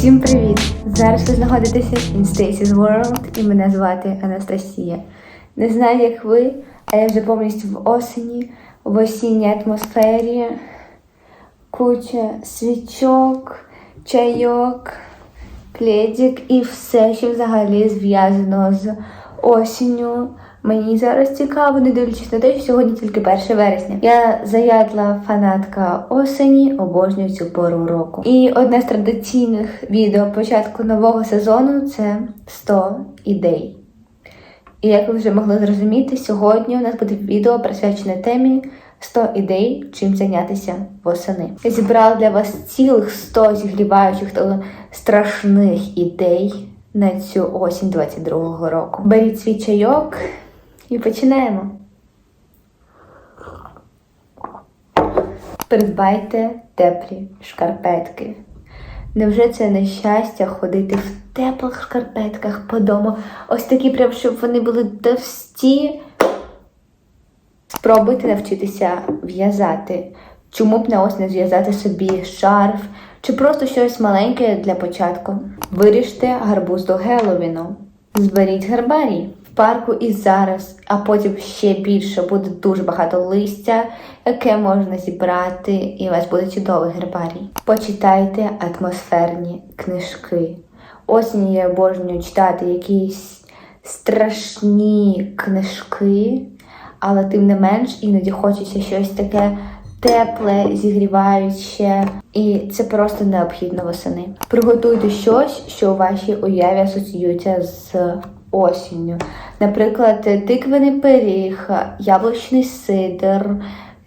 Всім привіт! Зараз ви знаходитеся in Stacy's World і мене звати Анастасія. Не знаю, як ви, а я вже повністю в осені, в осінній атмосфері, куча свічок, чайок, пледик і все, що взагалі зв'язано з осінню. Мені зараз цікаво, не дивлячись на те, що сьогодні тільки 1 вересня. Я заядла фанатка осені, обожнюю цю пору року. І одне з традиційних відео початку нового сезону це 100 ідей. І як ви вже могли зрозуміти, сьогодні у нас буде відео присвячене темі 100 ідей, чим зайнятися восени. Я зібрала для вас цілих 100 зігріваючих та страшних ідей на цю осінь 22-го року. Беріть свій чайок і починаємо. Придбайте теплі шкарпетки. Невже це нещастя ходити в теплих шкарпетках по дому? Ось такі, прям, щоб вони були товсті. Спробуйте навчитися в'язати. Чому б на ось не зв'язати собі шарф чи просто щось маленьке для початку. Виріжте гарбуз до Геловіну. Зберіть гербарій парку і зараз, а потім ще більше буде дуже багато листя, яке можна зібрати, і у вас буде чудовий гербарій. Почитайте атмосферні книжки. Осінь я обожнюю читати якісь страшні книжки, але тим не менш іноді хочеться щось таке тепле, зігріваюче, і це просто необхідно восени. Приготуйте щось, що у вашій уяві асоціюється з осінню. Наприклад, тиквений пиріг, яблучний сидр.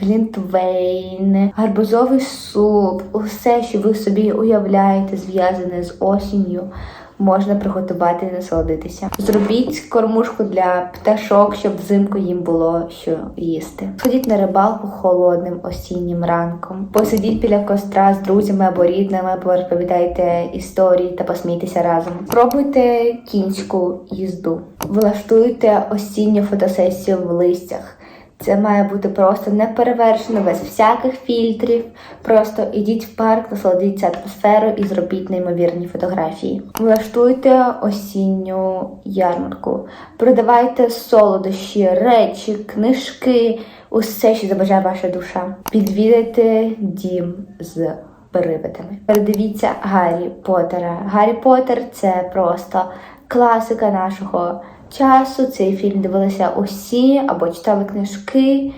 Глінтвейн, гарбузовий суп, усе, що ви собі уявляєте, зв'язане з осінню, можна приготувати і насолодитися. Зробіть кормушку для пташок, щоб взимку їм було що їсти. Сходіть на рибалку холодним осіннім ранком. Посидіть біля костра з друзями або рідними, порозповідайте історії та посмійтеся разом. Пробуйте кінську їзду, влаштуйте осінню фотосесію в листях. Це має бути просто неперевершено, без всяких фільтрів. Просто ідіть в парк, насолодіться атмосферою і зробіть неймовірні фотографії. Влаштуйте осінню ярмарку, продавайте солодощі, речі, книжки, усе, що забажає ваша душа. Підвідайте дім з привидами. Передивіться Гаррі Поттера. Гаррі Поттер це просто класика нашого часу. Цей фільм дивилися усі або читали книжки.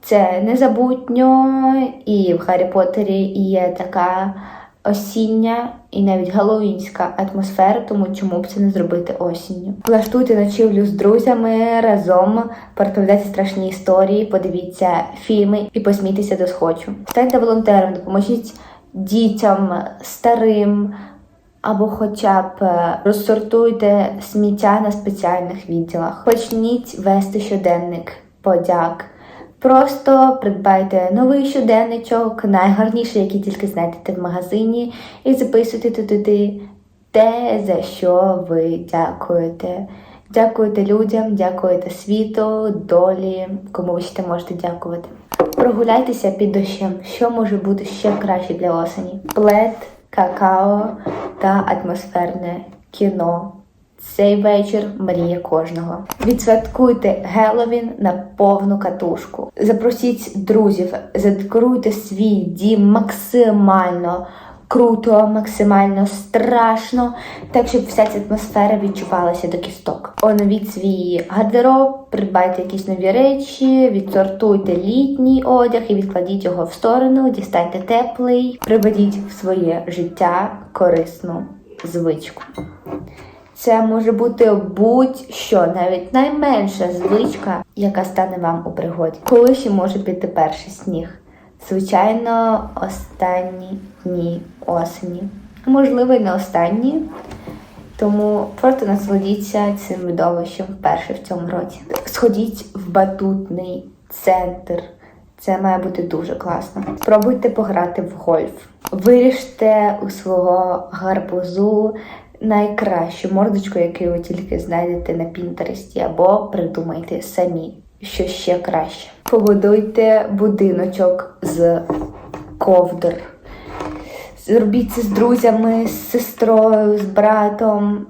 Це незабутньо, і в Гаррі Поттері є така осіння і навіть галоїнська атмосфера, тому чому б це не зробити осінню. Влаштуйте ночівлю з друзями разом, переповідайте страшні історії, подивіться фільми і посмійтеся до схочу. Станьте волонтером, допоможіть дітям, старим. Або хоча б е, розсортуйте сміття на спеціальних відділах. Почніть вести щоденник подяк. Просто придбайте новий щоденничок, найгарніший, який тільки знайдете в магазині, і записуйте туди те, за що ви дякуєте. Дякуєте людям, дякуєте світу, долі, кому ви ще можете дякувати. Прогуляйтеся під дощем, що може бути ще краще для осені. Плед, какао та атмосферне кіно. Цей вечір мріє кожного. Відсвяткуйте Геловін на повну катушку. Запросіть друзів, задекоруйте свій дім максимально круто, максимально страшно, так щоб вся ця атмосфера відчувалася до кісток. Оновіть свій гардероб, придбайте якісь нові речі, відсортуйте літній одяг і відкладіть його в сторону, дістайте теплий, приведіть в своє життя корисну звичку. Це може бути будь-що, навіть найменша звичка, яка стане вам у пригоді. Коли ще може піти перший сніг? Звичайно, останні дні осені. Можливо, і не останні. Тому просто насолодіться цим видовищем вперше в цьому році. Сходіть в батутний центр. Це має бути дуже класно. Спробуйте пограти в гольф. Виріжте у свого гарбузу найкращу мордочку, яку ви тільки знайдете на Пінтересті, або придумайте самі, що ще краще. Погодуйте будиночок з ковдр, Зробіть це з друзями, з сестрою, з братом.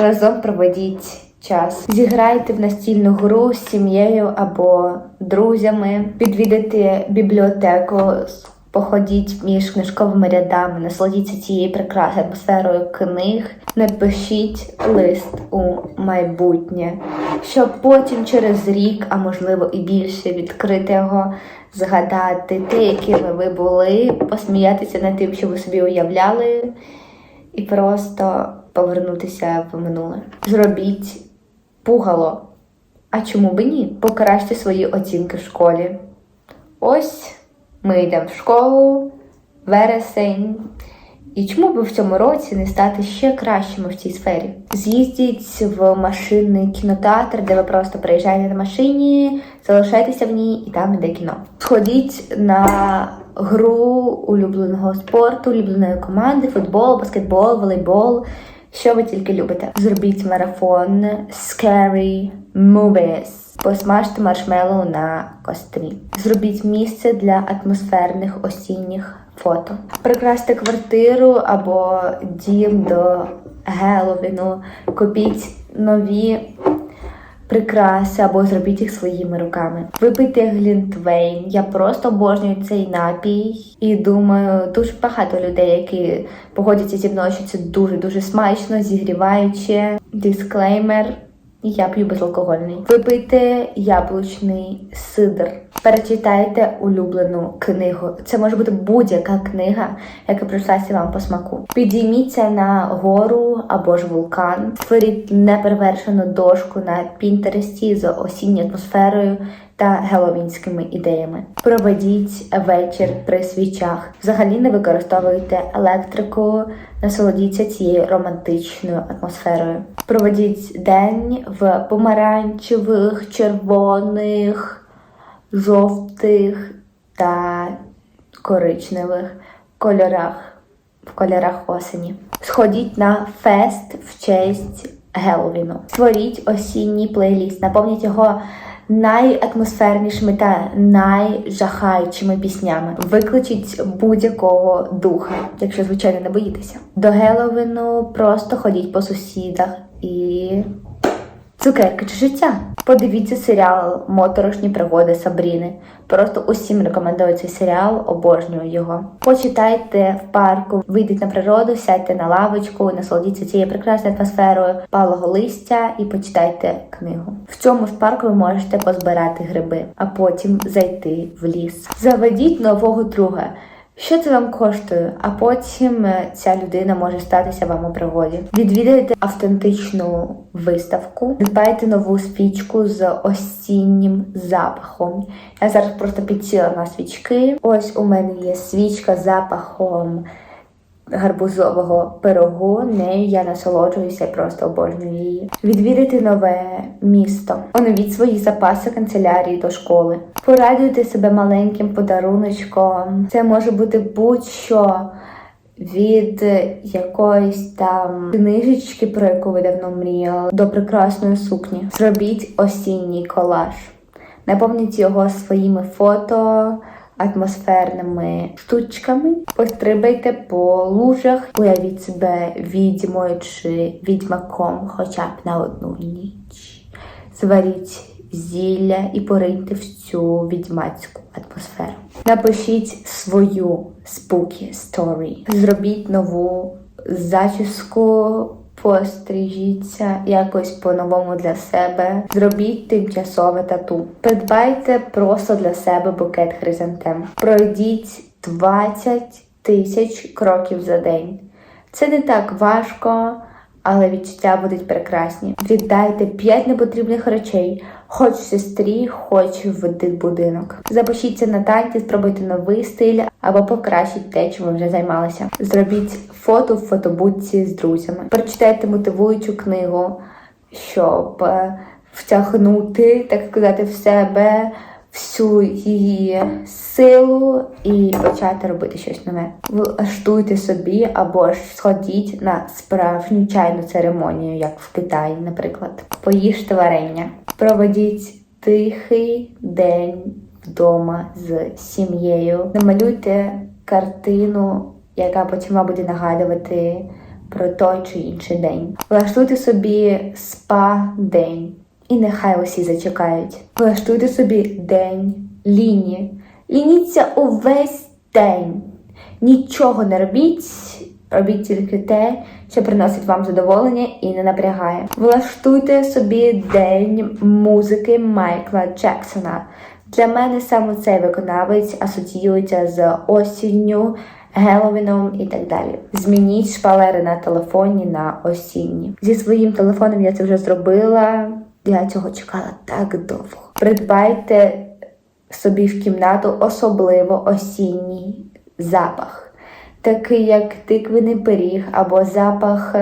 Разом проведіть час. Зіграйте в настільну гру з сім'єю або друзями, підвідайте бібліотеку, походіть між книжковими рядами, насолодіться цією прекрасною атмосферою книг, напишіть лист у майбутнє, щоб потім через рік, а можливо і більше, відкрити його, згадати те, якими ви були, посміятися над тим, що ви собі уявляли, і просто повернутися в минуле. Зробіть пугало. А чому би ні? Покращте свої оцінки в школі. Ось ми йдемо в школу, вересень. І чому би в цьому році не стати ще кращими в цій сфері? З'їздіть в машинний кінотеатр, де ви просто приїжджаєте на машині, залишайтеся в ній і там іде кіно. Сходіть на гру улюбленого спорту, улюбленої команди, футбол, баскетбол, волейбол. Що ви тільки любите? Зробіть марафон Scary Movies. Посмажте маршмеллоу на кострі. Зробіть місце для атмосферних осінніх фото. Прикрасьте квартиру або дім до Геловіну. Купіть нові прикраси або зробіть їх своїми руками. Випийте глінтвейн. Я просто обожнюю цей напій і думаю, дуже багато людей, які погодяться зі мною, що це дуже дуже смачно, зігріваюче. Дисклеймер. Я п'ю безалкогольний. Випийте яблучний сидр. Перечитайте улюблену книгу. Це може бути будь-яка книга, яка прийшлася вам по смаку. Підійміться на гору або ж вулкан, створіть неперевершену дошку на пінтересті з осінньою атмосферою та геловінськими ідеями. Проведіть вечір при свічах. Взагалі не використовуйте електрику, насолодіться цією романтичною атмосферою. Проведіть день в помаранчевих, червоних жовтих та коричневих кольорах в кольорах осені. Сходіть на фест в честь Геловіну. Створіть осінній плейліст, наповніть його найатмосфернішими та найжахаючими піснями. Викличіть будь-якого духа, якщо звичайно не боїтеся. До Геловину просто ходіть по сусідах і Цукерки чи життя. Подивіться серіал Моторошні пригоди Сабріни. Просто усім рекомендую цей серіал, обожнюю його. Почитайте в парку, вийдіть на природу, сядьте на лавочку, насолодіться цією прекрасною атмосферою палого листя і почитайте книгу. В цьому ж парку ви можете позбирати гриби, а потім зайти в ліс. Заведіть нового друга. Що це вам коштує? А потім е, ця людина може статися вам у пригоді. Відвідайте автентичну виставку, придбайте нову свічку з осіннім запахом. Я зараз просто підсіла на свічки. Ось у мене є свічка з запахом гарбузового пирогу. Нею я насолоджуюся просто обожнюю її. Відвідайте нове місто, оновіть свої запаси канцелярії до школи. Порадуйте себе маленьким подаруночком. Це може бути будь-що. Від якоїсь там книжечки, про яку ви давно мріяли, до прекрасної сукні. Зробіть осінній колаж. Наповніть його своїми фото, атмосферними штучками. Пострибайте по лужах, уявіть себе відьмою чи відьмаком хоча б на одну ніч. Зваріть зілля і пориньте в цю відьмацьку атмосферу. Напишіть свою spooky story. Зробіть нову зачіску Пострижіться якось по-новому для себе. Зробіть тимчасове тату. Придбайте просто для себе букет хризантем. Пройдіть 20 тисяч кроків за день. Це не так важко, але відчуття будуть прекрасні. Віддайте 5 непотрібних речей, хоч сестрі, хоч в будинок. Запишіться на танці, спробуйте новий стиль або покращіть те, чим ви вже займалися. Зробіть фото в фотобудці з друзями. Прочитайте мотивуючу книгу, щоб е, втягнути, так сказати, в себе всю її силу і почати робити щось нове. Влаштуйте собі або ж сходіть на справжню чайну церемонію, як в Китаї, наприклад. Поїжте варення, проведіть тихий день вдома з сім'єю, намалюйте картину яка потім вам буде нагадувати про той чи інший день. Влаштуйте собі спа-день, і нехай усі зачекають. Влаштуйте собі день ліні. Лініться увесь день. Нічого не робіть, робіть тільки те, що приносить вам задоволення і не напрягає. Влаштуйте собі день музики Майкла Джексона. Для мене саме цей виконавець асоціюється з осінню, Геловіном і так далі. Змініть шпалери на телефоні на осінні. Зі своїм телефоном я це вже зробила. Я цього чекала так довго. Придбайте собі в кімнату особливо осінній запах, такий як тиквений пиріг або запах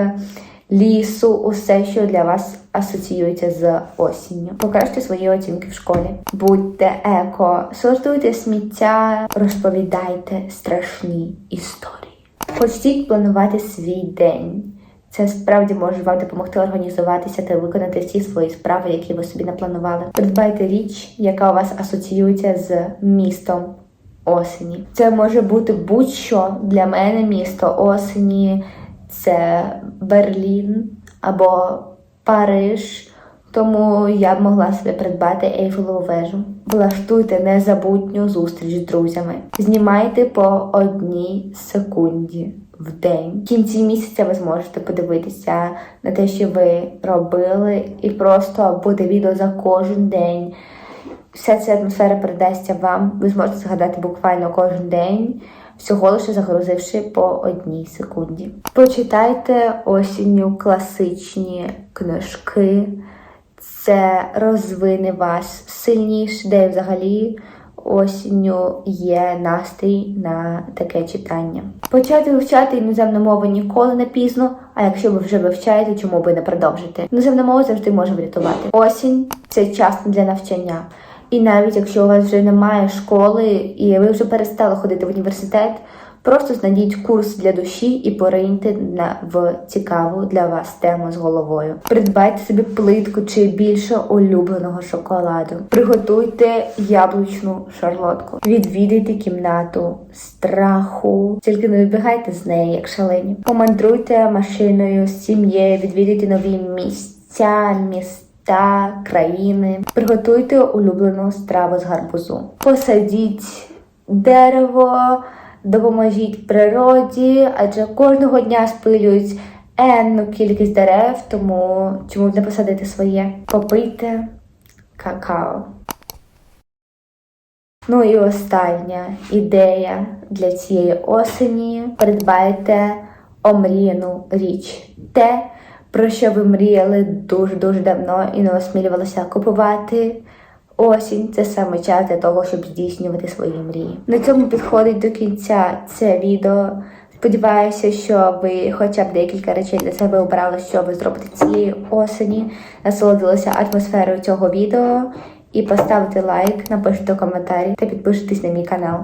лісу, усе, що для вас асоціюється з осінню. Покращте свої оцінки в школі. Будьте еко, сортуйте сміття, розповідайте страшні історії. Почніть планувати свій день. Це справді може вам допомогти організуватися та виконати всі свої справи, які ви собі напланували. Придбайте річ, яка у вас асоціюється з містом осені. Це може бути будь-що для мене місто осені, це Берлін або Париж. Тому я б могла собі придбати Ейфелеву вежу. Влаштуйте незабутню зустріч з друзями. Знімайте по одній секунді в день. В кінці місяця ви зможете подивитися на те, що ви робили, і просто буде відео за кожен день. Вся ця атмосфера передасться вам. Ви зможете згадати буквально кожен день, всього лише загрузивши по одній секунді. Почитайте осінню класичні книжки. Це розвине вас сильніше, де взагалі осінню є настрій на таке читання. Почати вивчати іноземну мову ніколи не пізно, а якщо ви вже вивчаєте, чому би не продовжити? Іноземна мова завжди може врятувати. Осінь це час для навчання. І навіть якщо у вас вже немає школи і ви вже перестали ходити в університет, просто знайдіть курс для душі і пориньте на в цікаву для вас тему з головою. Придбайте собі плитку чи більше улюбленого шоколаду. Приготуйте яблучну шарлотку. Відвідайте кімнату страху, тільки не вибігайте з неї, як шалені. Помандруйте машиною з сім'єю, відвідайте нові місця, міста та країни. Приготуйте улюблену страву з гарбузу. Посадіть дерево, допоможіть природі, адже кожного дня спилюють енну кількість дерев, тому чому б не посадити своє? Попийте какао. Ну і остання ідея для цієї осені. Придбайте омріяну річ. Те, про що ви мріяли дуже-дуже давно і не осмілювалися купувати. Осінь це саме час для того, щоб здійснювати свої мрії. На цьому підходить до кінця це відео. Сподіваюся, що ви хоча б декілька речей для себе обрали, що ви зробите цієї осені, насолодилися атмосферою цього відео і поставте лайк, напишіть коментарі та підпишитесь на мій канал.